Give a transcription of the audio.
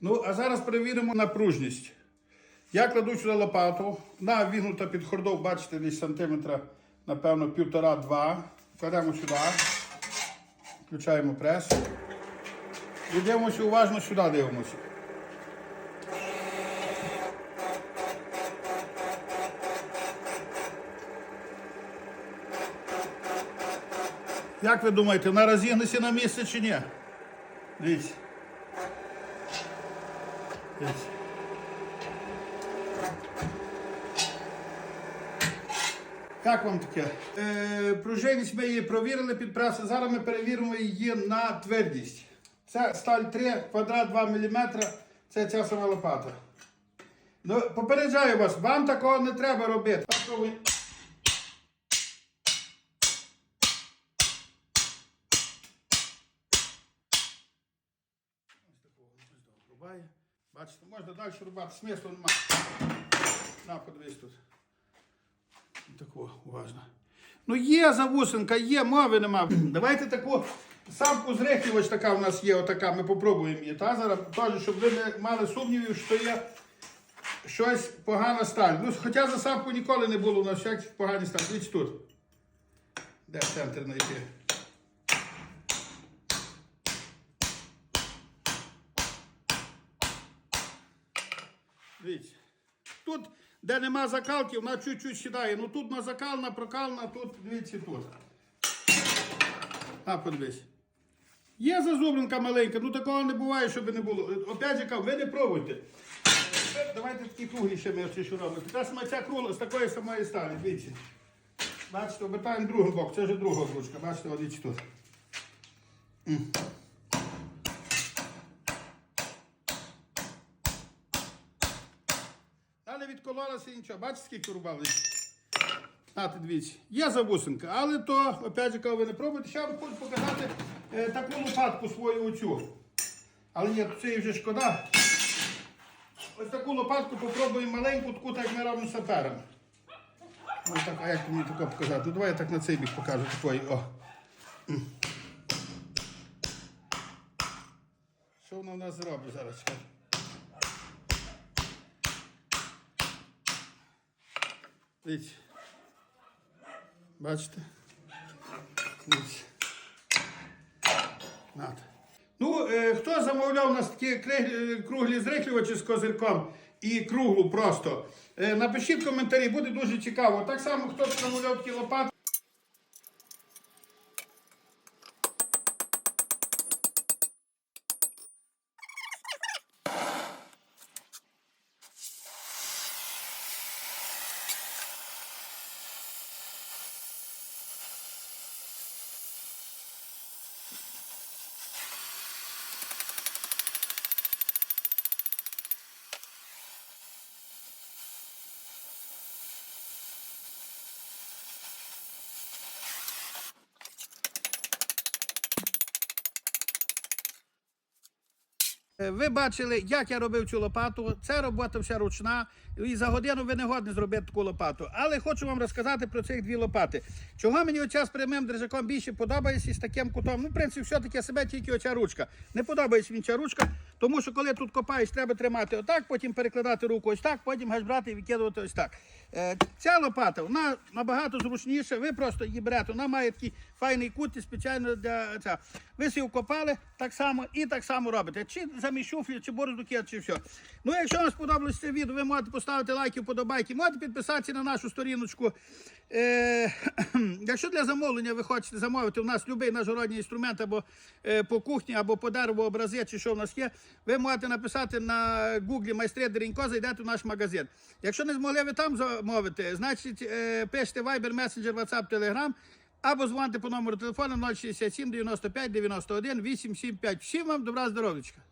Ну, а зараз перевіримо на пружність. Я кладу сюди лопату, вона вігнута під хордов, бачите, десь сантиметра, напевно, півтора-два. Кладемо сюди, включаємо прес. І дивимося уважно сюди дивимося. Як ви думаєте, вона розігнеться на місце чи ні? Дивіться. Дивіться. Як вам таке? Е, пружинність ми її провірили під пресом. Зараз ми перевіримо її на твердість. Це сталь 3, квадрат 2 мм. Це ця сама лопата. Ну, попереджаю вас, вам такого не треба робити. Ось такого ось того рубає. Бачите, можна далі рубати, смислу немає. На, подивись тут. Таку уважно. Ну є завусенка, є, мови нема. Давайте таку самку зрихлювач така у нас є, отака, ми попробуємо її. Та? Зараз теж, щоб ви не мали сумнівів, що є щось погана сталь. Ну, хоча за самку ніколи не було у нас всяких погані сталь. Дивіться тут. Де центр знайти? Дивіться. Тут, де нема закалки, вона чуть-чуть сідає. Ну тут на закална, прокална, тут, дивіться, тут. А, подивись. Є зазубринка маленька, ну такого не буває, щоб не було. Опять же кажу, ви не пробуйте. Давайте такі круглі ще ми що робимо. Така сама ця кругла з такої самої сталі, дивіться. Бачите, обертаємо другий бок, це вже друга ручка, бачите, от тут. Та нічого. Бачите, скільки рубали? Ти дивіться, є забусинка, але то, опять же, коли ви не пробуєте, ще вам хочу показати е, таку лопатку свою оцю. Але ні, це вже шкода. Ось таку лопатку попробуємо маленьку, таку, так як ми робимо саперами. Ось так, а як мені таке показати? Ну, давай я так на цей бік покажу. Такої, о. Що воно в нас зробить зараз? Дивіться. Бачите? Дивіться. Ну, е, хто замовляв у нас такі е, круглі зрихлювачі з козирком і круглу просто, е, напишіть коментарі, буде дуже цікаво. Так само, хто замовляв такі лопати. Ви бачили, як я робив цю лопату. Це робота вся ручна. І за годину ви не годні зробити таку лопату. Але хочу вам розказати про цих дві лопати. Чого мені оця з прямим держаком більше подобається з таким кутом? Ну, в принципі, все-таки себе тільки оця ручка. Не подобається мені ця ручка, тому що коли тут копаєш, треба тримати отак, потім перекладати руку ось так, потім гаш брати і викидувати ось так. Е, Ця лопата вона набагато зручніша. Ви просто її берете. Вона має такий файний кут і спеціально для цього. Ви собі вкопали так само і так само робите. Чи замість шуфлі, чи бородукет, чи все. Ну, якщо вам сподобалось це відео, ви можете поставити лайки, вподобайки, можете підписатися на нашу сторіночку. Е, якщо для замовлення ви хочете замовити у нас будь-який нажородній інструмент або е, по кухні, або по дереву образи, чи що в нас є, ви можете написати на гуглі майстри Деренько, зайдете в наш магазин. Якщо не змогли ви там замовити, значить е, пишете Viber, Messenger, WhatsApp, Telegram, або дзвоните по номеру телефону 067 95 91 875. Всім вам добра здоров'ячка!